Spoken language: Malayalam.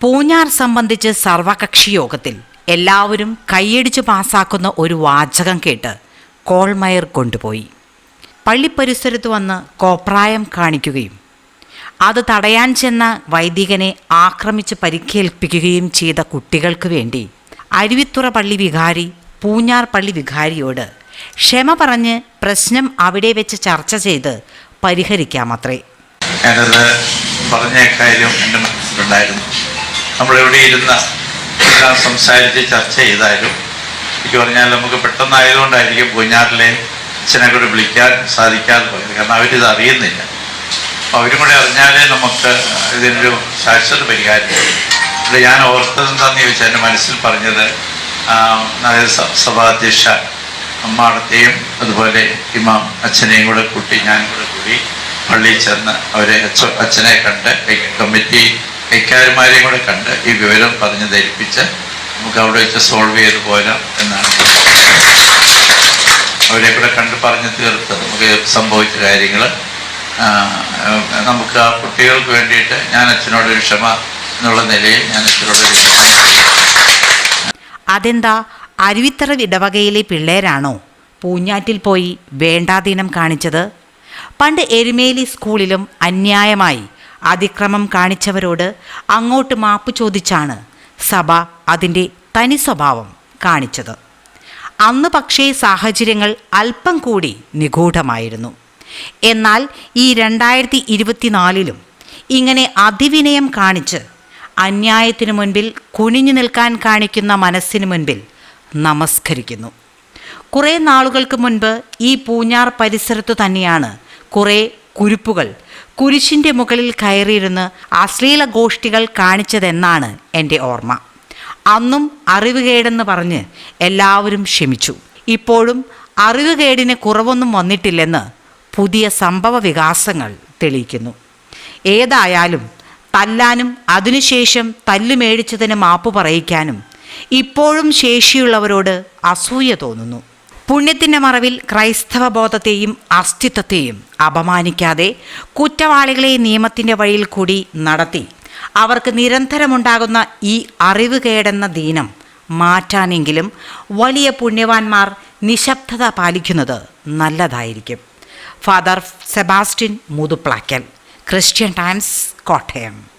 പൂഞ്ഞാർ സംബന്ധിച്ച് സർവകക്ഷി യോഗത്തിൽ എല്ലാവരും കൈയടിച്ച് പാസാക്കുന്ന ഒരു വാചകം കേട്ട് കോൾമയർ കൊണ്ടുപോയി. പള്ളി പരിസരത്ത് വന്ന് കോപ്രായം കാണിക്കുകയും അത് തടയാൻ ചെന്ന വൈദികനെ ആക്രമിച്ച് പരിക്കേൽപ്പിക്കുകയും ചെയ്ത കുട്ടികൾക്ക് വേണ്ടി അരുവിത്തുറ പള്ളി വികാരി പൂഞ്ഞാർ പള്ളി വികാരിയോട് ക്ഷമ പറഞ്ഞ് പ്രശ്നം അവിടെ വെച്ച് ചർച്ച ചെയ്ത് പരിഹരിക്കാമത്രേ. ഞാനത് പറഞ്ഞ കാര്യം എന്റെ മനസ്സിലുണ്ടായിരുന്നു. നമ്മളിവിടെ ഇരുന്ന് എല്ലാം സംസാരിച്ച് ചർച്ച ചെയ്താലും എനിക്ക് പറഞ്ഞാൽ നമുക്ക് പെട്ടെന്നായതുകൊണ്ടായിരിക്കും പൂഞ്ഞാറിലെ അച്ഛനെ കൂടെ വിളിക്കാൻ സാധിക്കാതെ പോയത്. കാരണം അവരിത് അറിയുന്നില്ല. അവരും കൂടെ അറിഞ്ഞാലേ നമുക്ക് ഇതിനൊരു ശാശ്വത പരിഹാരം. ഇവിടെ ഞാൻ ഓർത്തത് എന്താണെന്ന് ചോദിച്ചാൽ എന്റെ മനസ്സിൽ പറഞ്ഞത് സഭാധ്യക്ഷ അമ്മാടത്തെയും അതുപോലെ ഇമാം അച്ഛനെയും കൂടെ കൂട്ടി ഞാനും കൂടെ കൂടി പള്ളിയിൽ ചെന്ന് അവരെ അച്ഛ അച്ഛനെ കണ്ട് കമ്മിറ്റി കൈക്കാരന്മാരെയും കൂടെ കണ്ട് ഈ വിവരം പറഞ്ഞ് ധരിപ്പിച്ച് നമുക്ക് അവിടെ വെച്ച് സോൾവ് ചെയ്ത് പോരാം എന്നാണ് അവരെ കൂടെ കണ്ട് പറഞ്ഞ് തീർത്ത് നമുക്ക് സംഭവിച്ച കാര്യങ്ങൾ നമുക്ക് ആ കുട്ടികൾക്ക് വേണ്ടിയിട്ട് ഞാൻ അച്ഛനോടൊരു ക്ഷമ എന്നുള്ള നിലയിൽ ഞാൻ അച്ഛനോടൊരു അതെന്താ? അരുവിത്തറ ഇടവകയിലെ പിള്ളേരാണോ? പൂഞ്ഞാറ്റിൽ പോയി വേണ്ടാദീനം കാണിച്ചത്? പണ്ട് എരുമേലി സ്കൂളിലും അന്യായമായി അതിക്രമം കാണിച്ചവരോട് അങ്ങോട്ട് മാപ്പ് ചോദിച്ചാണ് സഭ അതിന്റെ തനി സ്വഭാവം കാണിച്ചത്. അന്ന് പക്ഷേ സാഹചര്യങ്ങൾ അല്പം കൂടി നിഗൂഢമായിരുന്നു. എന്നാൽ ഈ രണ്ടായിരത്തി ഇരുപത്തിനാലിലും ഇങ്ങനെ അതിവിനയം കാണിച്ച് അന്യായത്തിനു മുൻപിൽ കുനിഞ്ഞു നിൽക്കാൻ കാണിക്കുന്ന മനസ്സിനു മുൻപിൽ നമസ്കരിക്കുന്നു. കുറേ നാളുകൾക്ക് മുൻപ് ഈ പൂഞ്ഞാർ പരിസരത്തു തന്നെയാണ് കുറേ കുരുപ്പുകൾ. കുരിശിന്റെ മുകളിൽ കയറിയിരുന്ന് അശ്ലീല ഗോഷ്ഠികൾ കാണിച്ചതെന്നാണ് എന്റെ ഓർമ്മ. അന്നും അറിവുകേടെന്ന് പറഞ്ഞ് എല്ലാവരും ക്ഷമിച്ചു. ഇപ്പോഴും അറിവുകേടിന് കുറവൊന്നും വന്നിട്ടില്ലെന്ന് പുതിയ സംഭവ വികാസങ്ങൾ തെളിയിക്കുന്നു. ഏതായാലും തല്ലാനും അതിനുശേഷം തല്ലുമേടിച്ചതിന് മാപ്പ് പറയിക്കാനും ഇപ്പോഴും ശേഷിയുള്ളവരോട് അസൂയ തോന്നുന്നു. പുണ്യത്തിന്റെ മറവിൽ ക്രൈസ്തവ ബോധത്തെയും അസ്തിത്വത്തെയും അപമാനിക്കാതെ കുറ്റവാളികളെ നിയമത്തിന്റെ വഴിയിൽ കൂടി നടത്തി. അവർക്ക് നിരന്തരമുണ്ടാകുന്ന ഈ അറിവുകേടെന്ന ദീനം മാറ്റാനെങ്കിലും വലിയ പുണ്യവാന്മാർ നിശബ്ദത പാലിക്കുന്നത് നല്ലതായിരിക്കും. Father Sebastian Muthuplakkal Christian Times Kottayam.